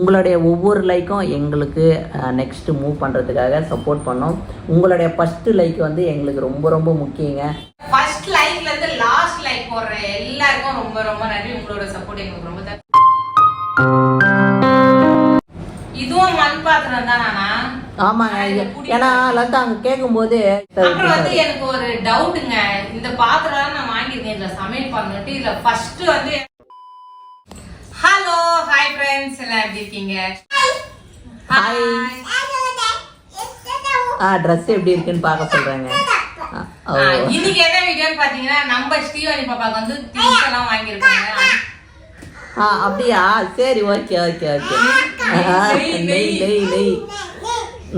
உங்களுடைய ஒவ்வொரு லைக்கும் எங்களுக்கு நெக்ஸ்ட் மூவ் பண்ணுறதுக்காக சப்போர்ட் பண்ணோம். உங்களுடைய ஃபஸ்ட்டு லைக் வந்து எங்களுக்கு ரொம்ப ரொம்ப முக்கியங்க. ஃபர்ஸ்ட் லைக்ல இருந்து லாஸ்ட் லைக் போடுற எல்லாருக்கும் ரொம்ப ரொம்ப நன்றி. உங்களோட சப்போர்ட் எங்களுக்கு ரொம்ப தேவை இதுவும் மண் பாத்திரம் தான் நானா? ஆமாங்க. ஏன்னா லதா அங்கே கேட்கும்போது அப்புறம் வந்து எனக்கு ஒரு டவுட்டுங்க இந்த பாத்திரம் நான் வாங்கியிருக்கேன். இதுல சமையல் பண்ணிட்டு இதுல ஃபர்ஸ்ட் வந்து ஹலோ ஹாய் ஃப்ரெண்ட்ஸ் எல்லாம் எப்படி இருக்கீங்க? Hi. ஆ ட்ரெஸ் எப்படி இருக்குன்னு பார்க்க சொல்கிறாங்க ஆ, இன்னைக்கு என்ன வீடியோன்னு பாத்தீங்கன்னா நம்ம ஸ்ரீவாணி பாப்பாக்கு வந்து திங்ஸ் எல்லாம் வாங்கியிருக்காங்க. ஆ அப்படியா? சரி ஓகே ஓகே ஓகே நெய் நெய் நெய்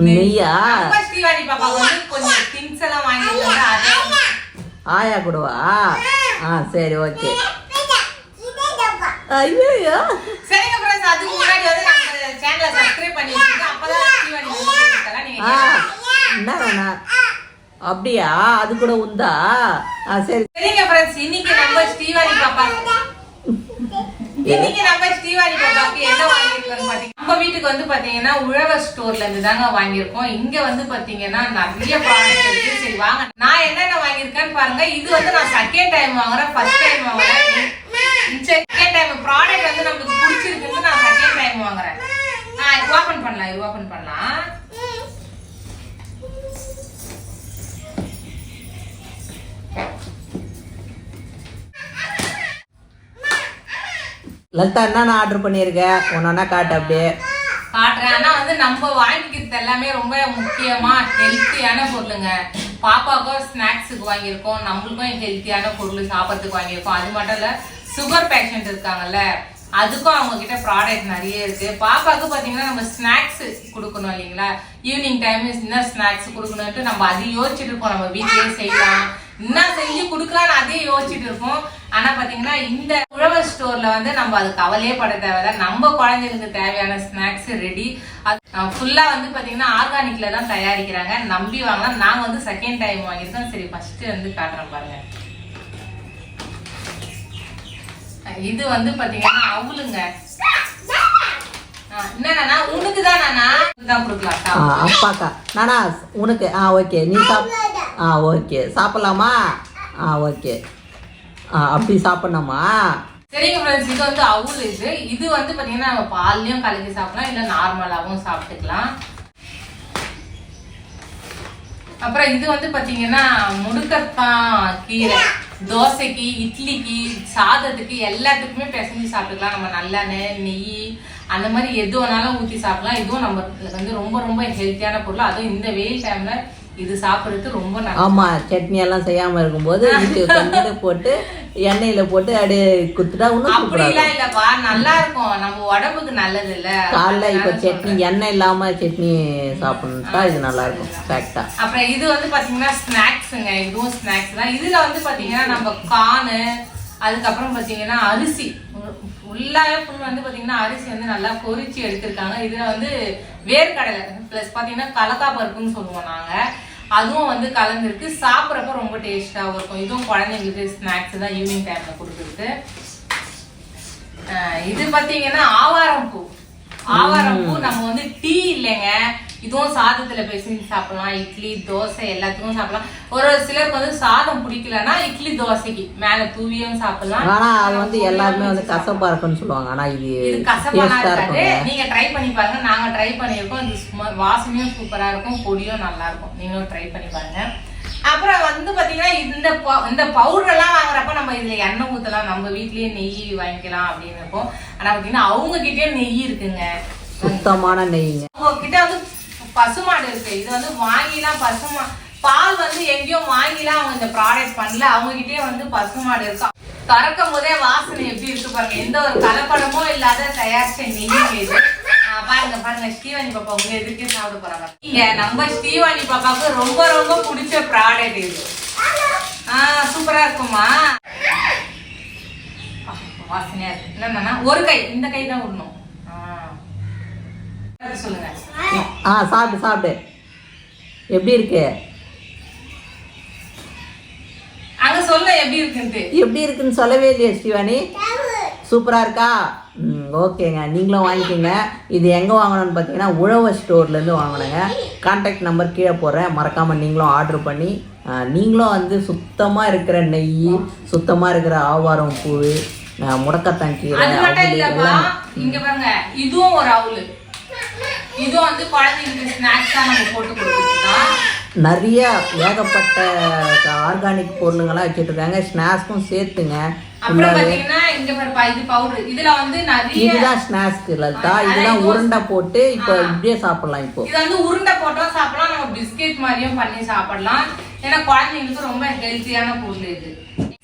நெய்யா? நம்ம ஸ்ரீவாணி பாப்பாக்கு வந்து கொஞ்சம் திங்ஸ் எல்லாம் வாங்கியிருக்காங்க. ஆயா கூடவா? ஆ சரி ஓகே ஐயோ சரிங்க ஃப்ரெண்ட்ஸ் அதுக்கு முன்னாடி வந்து நம்ம சேனலை சப்ஸ்கிரைப் பண்ணி அப்பதான். நீங்க. என்ன வேணா. அப்படியா? அது கூட உண்டா? ஆ சரி. சரிங்க ஃப்ரெண்ட்ஸ் இன்னைக்கு நம்ம ஸ்ரீவாணி பாப்பா இன்னைக்கு நம்ம ஸ்ரீவாணி பாப்பாக்கு என்ன வாங்கியிருக்கோம் பாத்தீங்கன்னா நம்ம வீட்டுக்கு வந்து பாத்தீங்கன்னா உழவர் ஸ்டோர்ல இருந்து தாங்க வாங்கியிருக்கோம். இங்க வந்து பாத்தீங்கன்னா நிறைய ப்ராடக்ட் இருக்கு. சரி வாங்க. நான் என்னென்ன வாங்கியிருக்கேன்னு பாருங்க. இது வந்து நான் செகண்ட் டைம் வாங்குறேன் ஃபர்ஸ்ட் டைம் வாங்குறேன். செகண்ட் டைம் ப்ராடக்ட் வந்து நம்மளுக்கு பிடிச்சிருக்குன்னு நான் செகண்ட் டைம் வாங்குறேன். ஓபன் பண்ணலாம் இது ஓபன் பண்ணலாம். லலிதா என்னென்ன ஆர்டர் பண்ணியிருக்கேன் ஒன்றா காட்டு அப்படியே. காட்டுறேன். ஆனால் வந்து நம்ம வாங்கிக்கிறது எல்லாமே ரொம்ப முக்கியமாக ஹெல்த்தியான பொருளுங்க. பாப்பாவுக்கும் ஸ்நாக்ஸுக்கு வாங்கியிருக்கோம். நம்மளுக்கும் ஹெல்த்தியான பொருள் சாப்பிட்றதுக்கு வாங்கியிருக்கோம். அது மட்டும் இல்லை சுகர் பேஷண்ட் இருக்காங்கல்ல அதுக்கும் அவங்க கிட்ட ப்ராடக்ட் நிறைய இருக்கு. பாப்பாவுக்கு பார்த்தீங்கன்னா நம்ம ஸ்நாக்ஸ் கொடுக்கணும் இல்லைங்களா? ஈவினிங் டைம் என்ன ஸ்நாக்ஸ் கொடுக்கணும்ட்டு நம்ம அது யோசிச்சுட்டு இருக்கோம். நம்ம வீட்லயே செய்யலாம். என்ன செஞ்சு கொடுக்கலாம்னு அதே யோசிச்சுட்டு இருக்கோம் ஆனா பாத்தீங்கன்னா இந்த உழவர் ஸ்டோர்ல வந்து நம்ம அது கவலையே பட தேவையில்ல. நம்ம குழந்தைங்களுக்கு தேவையான ஸ்நாக்ஸ் ரெடி அது ஃபுல்லா வந்து பாத்தீங்கன்னா ஆர்கானிக்ல தான் தயாரிக்கிறாங்க. நம்பி வாங்கலாம். நாங்க வந்து செகண்ட் டைம் வாங்கியிருக்கோம் சரி ஃபர்ஸ்ட் வந்து காட்டுறேன் பாருங்க. இது வந்து பாத்தீங்கன்னா அவளுங்க. என்னன்னா உனக்கு தான் நானா? தான் கொடுக்கலாம். அப்பாக்கா. நானா உனக்கு. ஆ ஓகே நீ சாப் ஆ ஓகே. சாப்பிட்லாமா? ஆ ஓகே. ஆ அப்படி சாப்பிட்ணுமா? சரிங்க ஃப்ரெண்ட்ஸ் இது வந்து அவுல் இது. இது வந்து பார்த்தீங்கன்னா நம்ம பால்லையும் கலக்கி சாப்பிடலாம் இல்லை நார்மலாகவும் சாப்பிட்டுக்கலாம். அப்புறம் இது வந்து பார்த்தீங்கன்னா முடுக்கத்தான் கீரை தோசைக்கு இட்லிக்கு சாதத்துக்கு எல்லாத்துக்குமே பிசைஞ்சு சாப்பிட்டுக்கலாம். நம்ம நல்லெண்ணெய் நெய் அந்த மாதிரி எது வேணாலும் ஊற்றி சாப்பிடலாம். இதுவும் நம்ம வந்து ரொம்ப ரொம்ப ஹெல்த்தியான பொருள். அதுவும் இந்த வெயில் டைமில் இது சாப்பிடுறது ரொம்ப ஆமாம் சட்னி எல்லாம் செய்யாமல் இருக்கும்போது இது போட்டு எண்ணெயில் போட்டு அப்படியே குத்துட்டா இன்னும் அப்படிலாம் இல்லப்பா நல்லா இருக்கும். நம்ம உடம்புக்கு நல்லது இல்ல காலைல இப்போ சட்னி எண்ணெய் இல்லாமல் சட்னி சாப்பிட்ணுட்டா இது நல்லாயிருக்கும் ஃபேக்டாக அப்புறம் இது வந்து பாத்தீங்கன்னா ஸ்நாக்ஸுங்க இதுவும் ஸ்நாக்ஸ் தான். இதுல வந்து பாத்தீங்கன்னா நம்ம கானு அதுக்கப்புறம் பாத்தீங்கன்னா அரிசி. ஃபுல்லாவே ஃபுல் வந்து பாத்தீங்கன்னா அரிசி வந்து நல்லா பொரிச்சு எடுத்திருக்காங்க. இதுல வந்து வேர்க்கடலை ப்ளஸ் பாத்தீங்கன்னா கலக்கா பருப்புன்னு சொல்லுவோம் நாங்க. அதுவும் வந்து கலந்துருக்கு. சாப்பிட்றப்ப ரொம்ப டேஸ்டாகவும் இருக்கும். இதுவும் குழந்தைங்களுக்கு ஸ்நாக்ஸ் தான் ஈவினிங் டைம்ல கொடுக்குறது. இது பாத்தீங்கன்னா ஆவாரம் பூ. ஆவாரம் பூ நம்ம வந்து டீ இல்லைங்க. இதுவும் சாதத்துல பேசி சாப்பிடலாம். இட்லி தோசை எல்லாத்துக்கும் சாப்பிடலாம். ஒரு ஒரு சிலருக்கு வந்து சாதம் பிடிக்கலன்னா இட்லி தோசைக்கு மேல தூவியும் சாப்பிடலாம். ஆனால் அது வந்து எல்லாருமே வந்து கசப்பாக இருக்குன்னு சொல்லுவாங்க. ஆனால் இது இது இருக்காது. நீங்க ட்ரை பண்ணி பாருங்க. நாங்க ட்ரை பண்ணியிருக்கோம். இது சும்மா வாசனையும் சூப்பரா இருக்கும். பொடியும் நல்லா இருக்கும். நீங்களும் ட்ரை பண்ணி பாருங்க. அப்புறம் வந்து பாத்தீங்கன்னா இந்த இந்த பவுடர் எல்லாம் வாங்குறப்ப நம்ம இதுல எண்ணெய் ஊத்தலாம். நம்ம வீட்லயே நெய் வாங்கிக்கலாம் அப்படின்னு இருக்கும். ஆனா பாத்தீங்கன்னா அவங்க கிட்டயே நெய் இருக்குங்க. சுத்தமான நெய்ங்க. அவங்க கிட்ட வந்து பசுமாடு இருக்கு. இது வந்து வாங்கிலாம் பசுமா பால் வந்து எங்கேயோ வாங்கிலாம் அவங்க இந்த ப்ராடக்ட் பண்ணல. அவங்ககிட்டயே வந்து பசுமாடு இருக்கா? திறக்கும் போதே வாசனை எப்படி இருக்கு பாருங்க. எந்த ஒரு கலப்படமும் இல்லாத தயாரிச்ச நெய் இது. பாருங்க பாருங்க. ஸ்ரீவாணி பாப்பா உங்க எதுக்கே சாப்பிட போறாங்க? இங்க நம்ம ஸ்ரீவாணி பாப்பாவுக்கு ரொம்ப ரொம்ப பிடிச்ச ப்ராடக்ட் இது. ஆ சூப்பரா இருக்குமா? வாசனையா இருக்கு. என்னன்னா ஒரு கை. இந்த கை தான் விடணும் ஆ. சொல்லுங்க. ஆ சாப்பிடு சாப்பிடு. எப்படி இருக்கு? சொல்ல எப்படி இருக்குன்ட்டு. எப்படி இருக்குன்னு சொல்லவே இல்லையே ஸ்ரீவாணி. சூப்பராக இருக்கா? ம் ஓகேங்க. நீங்களும் வாங்கிக்கோங்க. இது எங்கே வாங்கணும்னு பார்த்தீங்கன்னா உழவர் ஸ்டோர்லேருந்து வாங்கினேங்க. கான்டாக்ட் நம்பர் கீழே போடுறேன். மறக்காமல் நீங்களும் ஆர்டர் பண்ணி நீங்களும் வந்து சுத்தமாக இருக்கிற நெய் சுத்தமாக இருக்கிற ஆவாரம் பூ முடக்கத்தான் கீரை இங்க பாருங்க. இதுவும் ஒரு அவுல் இதுவும் வந்து குழந்தைங்களுக்கு ஸ்நாக்ஸா நம்ம போட்டு கொடுத்துருக்கோம் நிறைய ஏகப்பட்ட ஆர்கானிக் பொருளுங்கெல்லாம் வச்சுட்டு இருக்காங்க. ஸ்நாக்ஸும் சேர்த்துங்க. அப்புறம் பாத்தீங்கன்னா இங்க பாருப்பா இது பவுடர் இதுல வந்து நிறைய இதுதான் ஸ்நாக்ஸ்க்கு லலிதா. இதெல்லாம் உருண்டை போட்டு இப்போ இப்படியே சாப்பிடலாம் இப்போ. இது வந்து உருண்டை போட்டும் சாப்பிடலாம். நம்ம பிஸ்கெட் மாதிரியும் பண்ணி சாப்பிடலாம். ஏன்னா குழந்தைங்களுக்கு ரொம்ப ஹெல்த்தியான பொருள் இது.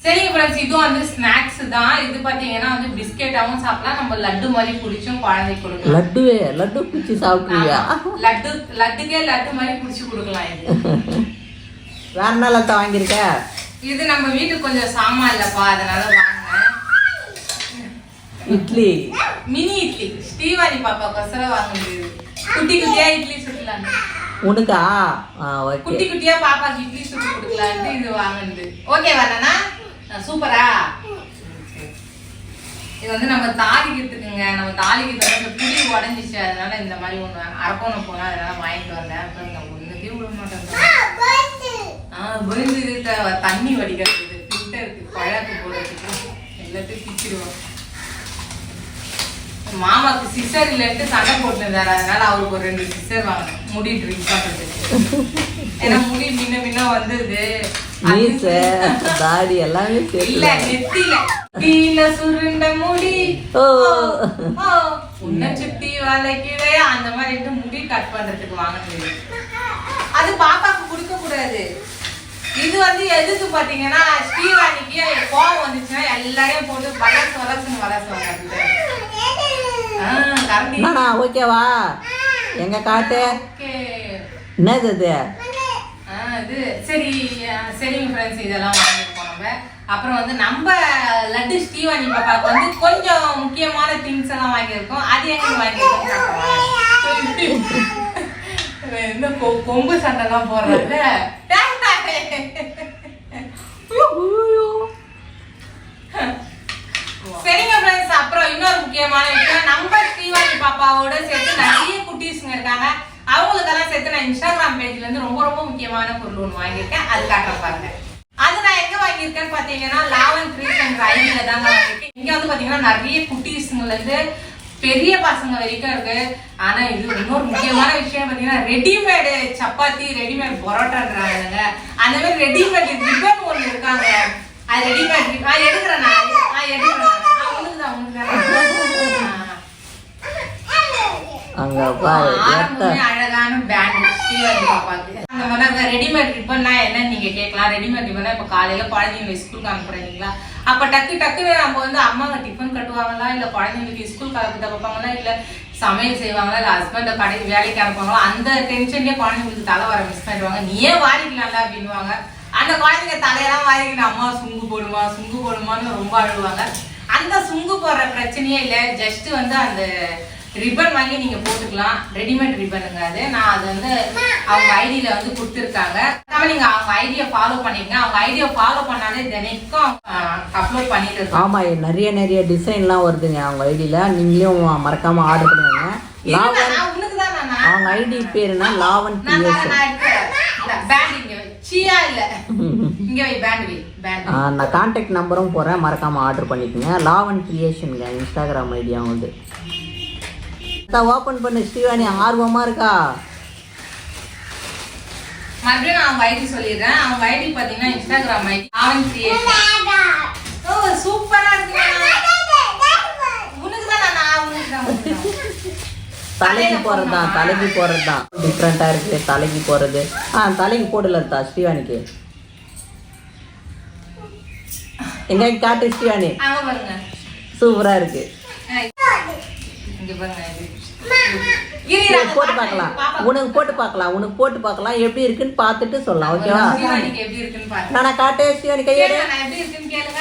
சரிங்க ஃப்ரெண்ட்ஸ் இதுவும் வந்து ஸ்நாக்ஸ் தான். இது பாத்தீங்கன்னா வந்து பிஸ்கெட்டாவும் சாப்பிடலாம். நம்ம லட்டு மாதிரி பிடிச்சும் குழந்தைக்கு கொடுக்கலாம். லட்டுவே லட்டு பிடிச்சி சாப்பிட்ருவியா லட்டு லட்டுக்கே லட்டு மாதிரி பிடிச்சி கொடுக்கலாம் இது. வேற என்ன லத்தா வாங்கியிருக்க? இது நம்ம வீட்டுக்கு கொஞ்சம் சாமான் இல்லப்பா அதனால வாங்கினேன். இட்லி. மினி இட்லி. ஸ்ரீவாணி பாப்பா கொசரம் வாங்குனது குட்டி குட்டியா இட்லி சுட்டலாம் உனக்கா? குட்டி குட்டியா பாப்பாக்கு இட்லி சுட்டு கொடுக்கலான்ட்டு இது வாங்குனது. ஓகே வரனா சூப்பரா? இது வந்து நம்ம தாளிக்கிறதுக்குங்க. நம்ம தாளிக்கிறது இந்த புளி உடஞ்சிச்சு. அதனால இந்த மாதிரி ஒண்ணு அரக்கோணம் போனா அதனால வாங்கிட்டு வந்தேன். அப்புறம் நான் ஒண்ணுக்கே விட மாட்டேன். ஆ விழுந்து தண்ணி வடிக்கிறது ஃபில்டருக்கு பழக்கு போடுறதுக்கு எல்லாத்தையும் பிச்சிடுவோம் மாமாக்கு சிஸ்டர் இல்லைன்ட்டு சண்டை போட்டுருந்தாரு. அதனால அவருக்கு ஒரு ரெண்டு சிஸ்டர் வாங்கணும். முடி ட்ரிங்க் பண்றதுக்கு. ஏன்னா முடி முன்ன முன்ன வந்தது. மீச தாடி எல்லாமே இல்ல கீழ சுருண்ட முடி. ஓ. உன்னை சுத்தி வளைக்கவே அந்த மாதிரி முடி கட் பண்றதுக்கு வாங்கினது அது பாப்பாக்கு கொடுக்க கூடாது. இது வந்து எதுக்கு பாத்தீங்கன்னா ஸ்ரீவாணிக்கு கோவம் வந்துச்சுன்னா எல்லாரையும் போட்டு வளர்த்துவாங்க கரண்டி. என்னண்ணா ஓகேவா? எங்க காட்டு? என்னது இது சரி சரிங்க ஃப்ரெண்ட்ஸ் இதெல்லாம் வாங்கியிருக்கோம் நம்ம. அப்புறம் வந்து நம்ம லட்டு ஸ்ரீவாணி பாப்பாவுக்கு வந்து கொஞ்சம் முக்கியமான திங்ஸ் எல்லாம் வாங்கியிருக்கோம். அது எங்க வாங்கியிருக்கோம் கொ- கொம்பு சண்டைலாம் போடுறாங்க சரிங்க ஃப்ரெண்ட்ஸ் அப்புறம் இன்னொரு முக்கியமான விஷயம். நம்ம ஸ்ரீவாணி பாப்பாவோட சேர்த்து நிறைய குட்டீஸ்ங்க இருக்காங்க. அவங்களுக்கெல்லாம் சேர்த்து நான் இன்ஸ்டாகிராம் பேஜ்ல இருந்து ரொம்ப ரொம்ப முக்கியமான பொருள் ஒன்று வாங்கியிருக்கேன். அது காட்டுற பாருங்க. அது நான் எங்க வாங்கியிருக்கேன்னு பாத்தீங்கன்னா லாவன் ட்ரீஸ் என்ற ஐடியில தாங்க வாங்கியிருக்கேன். இங்க வந்து பாத்தீங்கன்னா நிறைய குட்டீஸ்ல இருந்து பெரிய பசங்க வரைக்கும் இருக்கு. ஆனா இது இன்னொரு முக்கியமான விஷயம் பாத்தீங்கன்னா ரெடிமேடு சப்பாத்தி ரெடிமேட் பரோட்டான்றாங்க அந்த மாதிரி ரெடிமேட் ரிப்பன் ஒன்று இருக்காங்க. அது ரெடிமேட் ஆ எடுக்கிறேன் நான். ஆ எடுக்கிறேன். அவங்களுக்கு தான் அவங்களுக்கு அங்க அழகான பேண்ட் ரெடிமேட் ரிப்பன்னா என்னன்னு நீங்க கேட்கலாம். ரெடிமேட் ரிப்பன்னா இப்ப காலையில குழந்தைங்களை ஸ்கூலுக்கு அனுப்புறீங்களா அப்ப டக்கு டக்குன்னு நம்ம வந்து அம்மாங்க டிஃபன் கட்டுவாங்களா? இல்ல குழந்தைங்களுக்கு ஸ்கூல் கலப்பிட்ட வைப்பாங்களா இல்ல சமையல் செய்வாங்களா? இல்ல ஹஸ்பண்ட கடைக்கு வேலைக்கு அனுப்புவாங்களா? அந்த டென்ஷன்லயே குழந்தைங்களுக்கு தலை வர மிஸ் பண்ணிடுவாங்க. நீயே வாரிக்கலாம்ல அப்படின்னுவாங்க. அந்த குழந்தைங்க தலையெல்லாம் வாரிக்கிட்டு அம்மா சுங்கு போடுமா சுங்கு போடுமான்னு ரொம்ப அழுவாங்க. அந்த சுங்கு போடுற பிரச்சனையே இல்ல. ஜஸ்ட் வந்து அந்த ரிப்பன் வாங்கி நீங்க போட்டுக்கலாம். ரெடிமேட் ரிப்பனுங்க அது. நான் அது வந்து அவங்க ஐடியில வந்து கொடுத்துருக்காங்க. அப்புறமா நீங்க அவங்க ஐடியா ஃபாலோ பண்ணிக்கங்க அவங்க ஐடியா ஃபாலோ பண்ணாலே தினைக்கும் அப்லோட் பண்ணிட்டு இருக்கோம் ஆமா நிறைய நிறைய டிசைன்லாம் வருதுங்க அவங்க ஐடியில நீங்களும் மறக்காம ஆர்டர் லாவன் நான் அவங்க ஐடி பேருனா லாவன் நான் கான்டாக்ட் நம்பரும் போறேன். மறக்காம ஆர்டர் பண்ணிக்கோங்க. லாவன் கிரியேஷனுங்க இன்ஸ்டாகிராம் ஐடி அவங்களுக்கு ஓப்பன் பண்ணு ஸ்ரீவாணி ஆர்வமா இருக்கா? மறுபடியும் நான் அவங்க ஐடி சொல்லிடுறேன். அவங்க ஐடி பாத்தீங்கன்னா இன்ஸ்டாகிராம் ஐடி. ஆவன் ஓ சூப்பரா இருக்கு உனக்கு தான் நான் உனக்கு தான் தலைக்கு போறது தான் தலைக்கு போறது தான் டிஃப்ரெண்டா இருக்கு தலைக்கு போறது. ஆ தலைக்கு போடல தா ஸ்ரீவாணிக்கு. எங்க காட்டு ஸ்ரீவாணி? அங்க பாருங்க. போட்டு பாருங்க. பார்க்கலாம். உனக்கு போட்டு பார்க்கலாம் உனக்கு போட்டு பார்க்கலாம். எப்படி இருக்குன்னு பார்த்துட்டு சொல்லலாம் ஓகேவா? நானா காட்டு ஸ்ரீவாணி கையேடு. கேளுங்க, நான் எப்படி இருக்குன்னு கேளுங்க.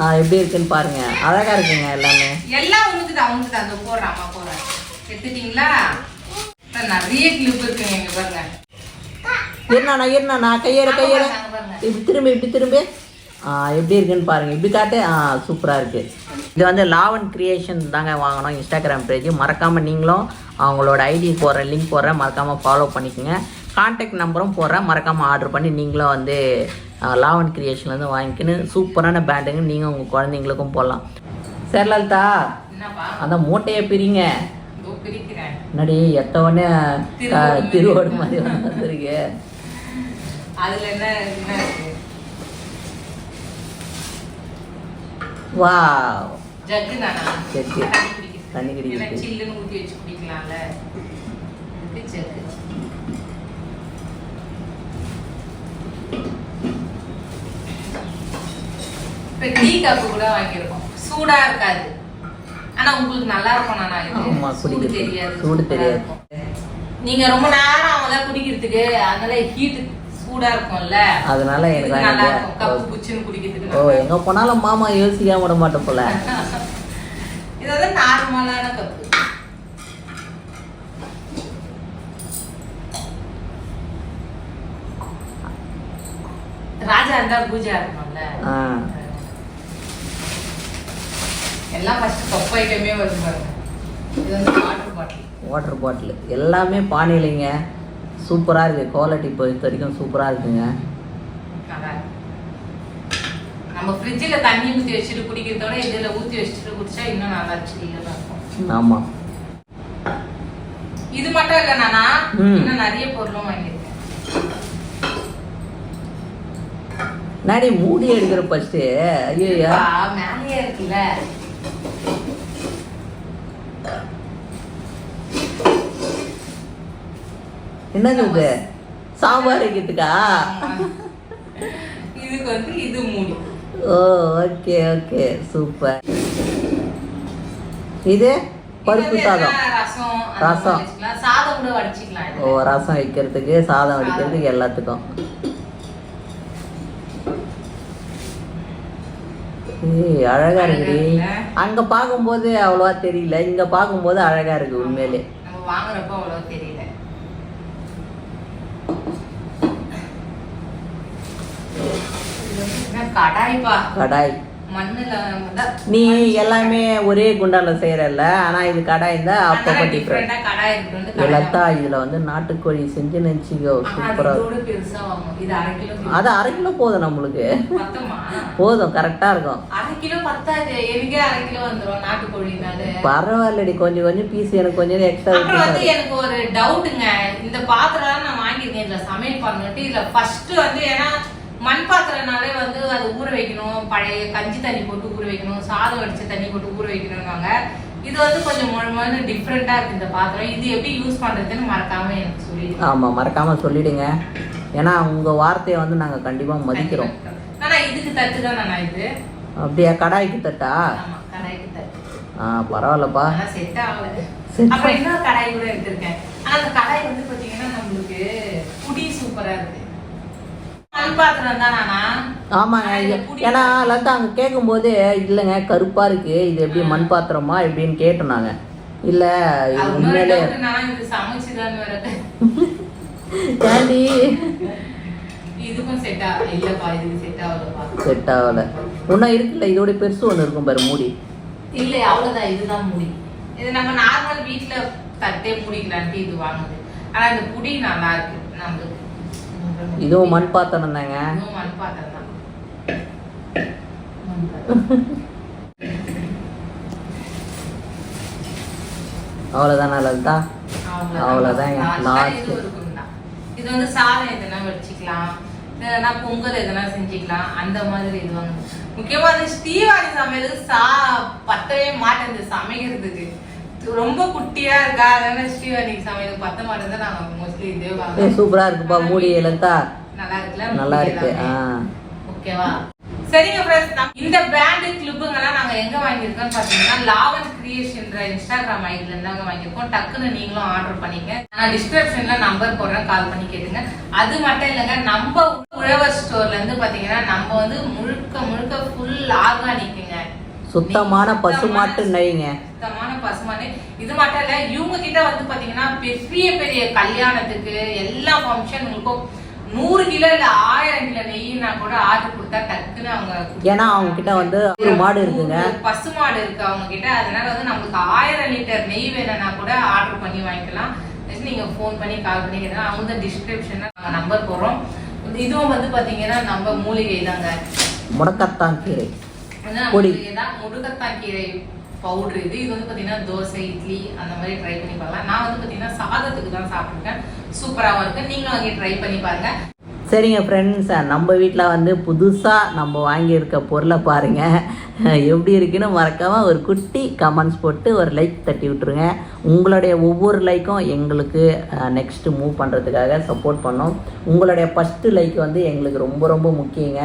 ஆ எப்படி இருக்குன்னு பாருங்க. அழகா இருக்குங்க எல்லாமே. எல்லாம் உனக்கு தான் உனக்கு தான் அந்த போடுறேன் அம்மா போடுறேன் எடுத்துட்டீங்களா நிறைய கிளிப் இருக்குங்க இங்க பாருங்க. இருந்தாண்ணா இருந்தாண்ணா கையேடு கையேடு. அங்க பாருங்க. இப்படி திரும்பி இப்படி திரும்பி. எப்படி இருக்குன்னு பாருங்கள் இப்படி காட்டு சூப்பராக இருக்குது இது வந்து லாவன் கிரியேஷன் தாங்க வாங்கணும் இன்ஸ்டாகிராம் பேஜ் மறக்காமல் நீங்களும் அவங்களோட ஐடி போடுறேன் லிங்க் போடுறேன் மறக்காமல் ஃபாலோ பண்ணிக்கோங்க. கான்டாக்ட் நம்பரும் போடுறேன் மறக்காமல் ஆர்டர் பண்ணி நீங்களும் வந்து லாவன் கிரியேஷன்லேருந்து வாங்கிக்கின்னு சூப்பரான பேண்டுங்க நீங்கள் உங்கள் குழந்தைங்களுக்கும் போடலாம். சரி லலிதா. அந்த மூட்டையை பிரிங்க. முன்னாடி எத்தவொடனே திருவோடு திருவோடு மாதிரி வந்துருக்கு. அதுல என்ன வா ஜக்கு தானா ஜக்கு. தண்ணி குடிக்கிறது. சில்லுன்னு ஊத்தி வச்சு குடிக்கலாம்ல ஜக்கு இப்ப டீ கப்பு கூட வாங்கியிருக்கோம் சூடா இருக்காது ஆனா உங்களுக்கு நல்லா இருக்கும் நானா ஆமா, இது சூடு. தெரியாது சூடு தெரியாது. இருக்கும். நீங்க ரொம்ப நேரம் அவங்க குடிக்கிறதுக்கு அதனால ஹீட் சூடா இருக்கும்ல? அதனால எனக்கு ஓ எங்க போனாலும் மாமா யோசிக்காம விட மாட்டோம் போல. இது வந்து நார்மலான கப்பு. ராஜா இருந்தா பூஜா இருக்கணும்ல ஆ. எல்லாம் ஃபர்ஸ்ட் கப் ஐட்டமே வருது பாருங்க. இது வந்து வாட்டர் பாட்டில் வாட்டர் பாட்டில் எல்லாமே பானையிலைங்க. சூப்பராக இருக்குது குவாலிட்டி பொறுத்த வரைக்கும் சூப்பராக இருக்குங்க. நம்ம ஃப்ரிட்ஜில் தண்ணி ஊற்றி வச்சுட்டு குடிக்கிறதோட இதில் ஊற்றி வச்சுட்டு குடிச்சா இன்னும் நல்லா இருக்கும். ஆமாம் இது மட்டும் இல்ல நானா ம். இன்னும் நிறைய பொருளும் வாங்கியிருக்கேன். நாடி மூடி எடுக்கிற ஃபஸ்ட்டு ஐயோ மேலேயே இருக்குல்ல. என்னது இது? சாம்பார் வைக்கிறதுக்கா. இதுக்கு வந்து இது மூடி. ஓ ஓகே ஓகே சூப்பர். இது? பருப்பு சாதம். ரசம். ஓ ரசம் வைக்கிறதுக்கு சாதம் வடிக்கிறதுக்கு எல்லாத்துக்கும். ஏய் அழகா இருக்குடி? அங்க பார்க்கும்போது அவ்வளவா தெரியல. இங்க பார்க்கும்போது அழகா இருக்கு உண்மையிலே. வாங்குறப்ப அவ்வளவு தெரியல இது வந்து என்ன கடாய்ப்பா கடாய். தான் நீ எல்லாமே ஒரே குண்டால செய்யறல்ல ஆனா இது கடாய் அப்பப்ப அதனால டிஃப்ரெண்ட் எல்லாத்தா இதுல வந்து நாட்டுக்கோழி செஞ்சு நினைச்சிக்கோ சூப்பரா. அது அரை கிலோ போதும் நம்மளுக்கு? போதும் கரெக்டா இருக்கும். பரவாயில்லடி கொஞ்சம் கொஞ்சம் பீஸ் எனக்கு கொஞ்சம் எக்ஸ்ட்ரா எனக்கு ஒரு டவுட்டுங்க இந்த பாத்திரம் நான் வாங்கியிருக்கேன் இதுல சமையல் பண்ணிட்டு இதுல ஃபர்ஸ்ட் வந்து ஏன்னா மண் பாத்திரம்னாலே வந்து அது ஊற வைக்கணும். பழைய கஞ்சி தண்ணி போட்டு ஊற வைக்கணும். சாதம் வடிச்ச தண்ணி போட்டு ஊற வைக்கணும்னாங்க இது வந்து கொஞ்சம் முழுமையான டிஃப்ரெண்டா இருக்கு இந்த பாத்திரம். இது எப்படி யூஸ் பண்றதுன்னு மறக்காம எனக்கு சொல்லிடுங்க. ஆமா மறக்காம சொல்லிடுங்க. ஏன்னா உங்க வார்த்தையை வந்து நாங்க கண்டிப்பா மதிக்கிறோம். ஆனா இதுக்கு தட்டு தான் நான் இது? அப்படியா? கடாய்க்கு தட்டா? ஆமா கடாய்க்கு தட்டு. ஆ பரவாயில்லப்பா. செட் ஆகல. அப்புறம் இன்னொரு கடாய் கூட எடுத்திருக்கேன். ஆனா அந்த கடாய் வந்து பாத்தீங்கன்னா நம்மளுக்கு புடி சூப்பரா இருக்கு மண் பாத்திரம் தான் நானா ஆமாங்க. ஏன்னா லதா அங்க கேட்கும்போது இல்லைங்க கருப்பா இருக்கு. இது எப்படி மண் பாத்திரமா எப்படின்னு கேட்டோம் நாங்க. இல்ல இது உண்மையிலே ஏண்டி? செட் ஆகல. இன்னும் இருக்குல்ல இதோட பெருசு ஒன்று இருக்கும் பாரு மூடி. இல்ல அவ்வளவுதான். இதுதான் முடி. இது நம்ம நார்மல் வீட்ல தட்டே முடிக்கலான்ட்டு இது வாங்குது. ஆனா இந்த புடி நல்லா இருக்கு நம்மளுக்கு. இதுவும் மண் பாத்திரம் தாங்க. மண் பாத்திரம் தான். அவ்வளோதானா last ஆ last. இது வந்து சாதம் எதுனா வச்சுக்கலாம் இல்லைன்னா பொங்கல் எதுனா செஞ்சுக்கலாம். அந்த மாதிரி இது வாங்க. முக்கியமா வந்து ஸ்ரீவாணி சமையல். சா பத்தவே மாட்டேங்குது சமைக்கிறதுக்கு. ரொம்ப குட்டியா இருக்கா? அதனால ஸ்ரீவாணி சமையல். பத்த மாட்டேங்குது. நாங்க மோஸ்ட்லி இதே வாங்குவோம் சூப்பரா இருக்குப்பா. மூடி லலிதா நல்லா இருக்குல்ல? நல்லா இருக்கு. ஓகேவா? சரிங்க ஃப்ரெண்ட்ஸ் இந்த பிராண்டு கிளிப்புங்கெல்லாம் நாங்க எங்க வாங்கியிருக்கோம்னு பாத்தீங்கன்னா லாவன் கிரியேஷன்ற இன்ஸ்டாகிராம் ஐடில இருந்தாங்க வாங்கியிருக்கோம். டக்குன்னு நீங்களும் ஆர்டர் பண்ணிக்க நான் டிஸ்கிரிப்ஷன்ல நம்பர் போடுறேன். கால் பண்ணி கேட்டுங்க. அது மட்டும் இல்லைங்க நம்ம உழவர் ஸ்டோர்ல இருந்து பாத்தீங்கன்னா நம்ம வந்து முழுக்க முழுக்க ஃபுல் ஆர்கானிக்குங்க சுத்தமான பசுமாட்டு நெய்ங்க. சுத்தமான பசுமானே இது மட்டும் இல்ல இவங்க கிட்ட வந்து பாத்தீங்கன்னா பெரிய பெரிய கல்யாணத்துக்கு எல்லா ஃபங்க்ஷனுங்களுக்கும் நூறு கிலோ இல்ல ஆயிரம் கிலோ நெய்னா கூட ஆர்டர் கொடுத்தா டக்குன்னு அவங்க ஏன்னா அவங்க கிட்ட வந்து ஒரு மாடு இருக்குங்க. பசு மாடு இருக்கு அவங்க கிட்ட. அதனால வந்து நம்மளுக்கு ஆயிரம் லிட்டர் நெய் வேணும்னா கூட ஆர்டர் பண்ணி வாங்கிக்கலாம். நீங்க ஃபோன் பண்ணி கால் பண்ணி கேட்டா அவங்க டிஸ்கிரிப்ஷன்ல நாங்க நம்பர் போடுறோம். இதுவும் வந்து பாத்தீங்கன்னா நம்ம மூலிகை தாங்க முடக்கத்தான் கீரை. பொடி. நம்மளுக்கு இதான் முருங்கக்காய் கீரை பவுடர் இது இது வந்து பாத்தீங்கன்னா தோசை இட்லி அந்த மாதிரி ட்ரை பண்ணி பார்க்கலாம் நான் வந்து பாத்தீங்கன்னா சாதத்துக்கு தான் சாப்பிட்டுருக்கேன். சூப்பராகவும் இருக்கு. நீங்களும் வாங்கி ட்ரை பண்ணி பாருங்க. சரிங்க ஃப்ரெண்ட்ஸ் நம்ம வீட்டில் வந்து புதுசாக நம்ம வாங்கியிருக்க பொருளை பாருங்கள் எப்படி இருக்குன்னு மறக்காமல் ஒரு குட்டி கமெண்ட்ஸ் போட்டு ஒரு லைக் தட்டி விட்டுருங்க. உங்களுடைய ஒவ்வொரு லைக்கும் எங்களுக்கு நெக்ஸ்ட்டு மூவ் பண்ணுறதுக்காக சப்போர்ட் பண்ணோம். உங்களுடைய ஃபஸ்ட்டு லைக் வந்து எங்களுக்கு ரொம்ப ரொம்ப முக்கியங்க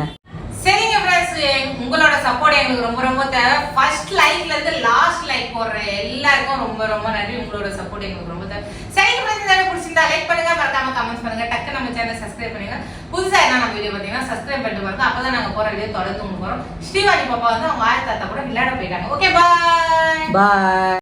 சரிங்க ஃப்ரெண்ட்ஸ் உங்களோட சப்போர்ட் எங்களுக்கு ரொம்ப ரொம்ப தேவை. ஃபர்ஸ்ட் லைக்ல இருந்து லாஸ்ட் லைக் போடுற எல்லாருக்கும் ரொம்ப ரொம்ப நன்றி. உங்களோட சப்போர்ட் எங்களுக்கு ரொம்ப தேவை. சரிங்க ஃப்ரெண்ட்ஸ் பிடிச்சிருந்தா லைக் பண்ணுங்க. மறக்காம கமெண்ட்ஸ் பண்ணுங்க. டக்கு நம்ம சேனல் சப்ஸ்கிரைப் பண்ணுங்க புதுசா என்ன நம்ம வீடியோ பார்த்தீங்கன்னா சப்ஸ்கிரைப் பண்ணிட்டு பாருங்க. அப்பதான் நாங்க போற வீடியோ தொடர்ந்து உங்களுக்கு வரும். ஸ்ரீவாணி பாப்பா வந்து அவங்க ஆயிரத்தாத்தா கூட விளையாட போயிட்டாங்க. ஓகே பாய் பாய்